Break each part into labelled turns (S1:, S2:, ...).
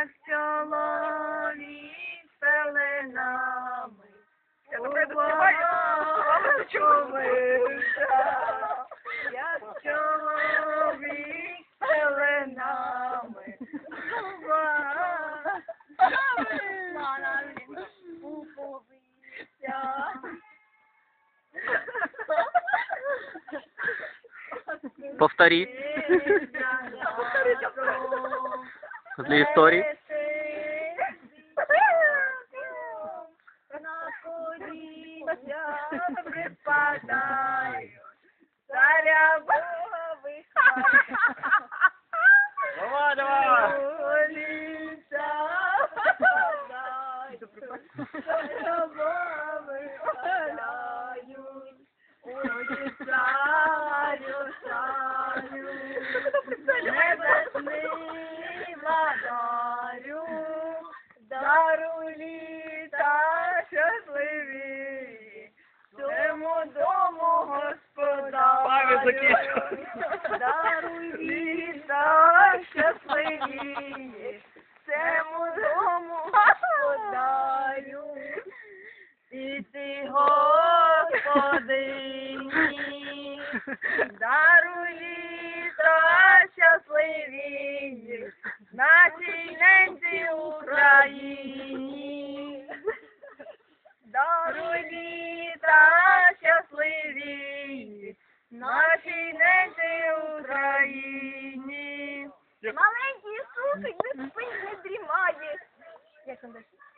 S1: як чоловік пеленами.
S2: Я добре доспіваю.
S1: Як чоловік пеленами.
S3: Повторіть. Для історії.
S1: Коліна припадаю, царя Бога
S2: Давай, давай.
S1: Господарю.
S2: Павел.
S1: Даруй літа щасливі, цьому дому. І ти, Господині, даруй літа щасливі, Маленький Ісусик не спить, не дрімає. Як?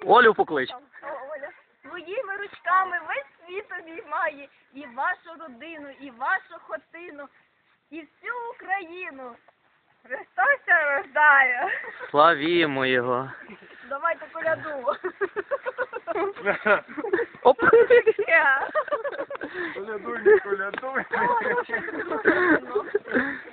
S3: Олю поклич.
S1: О, Оля. Своїми ручками весь світ обіймає і вашу родину, і вашу хотину, і всю Україну. Христос рождає.
S3: Славімо його.
S1: Давайте коляду.
S3: Оп.
S2: Колядуй, не колядуй.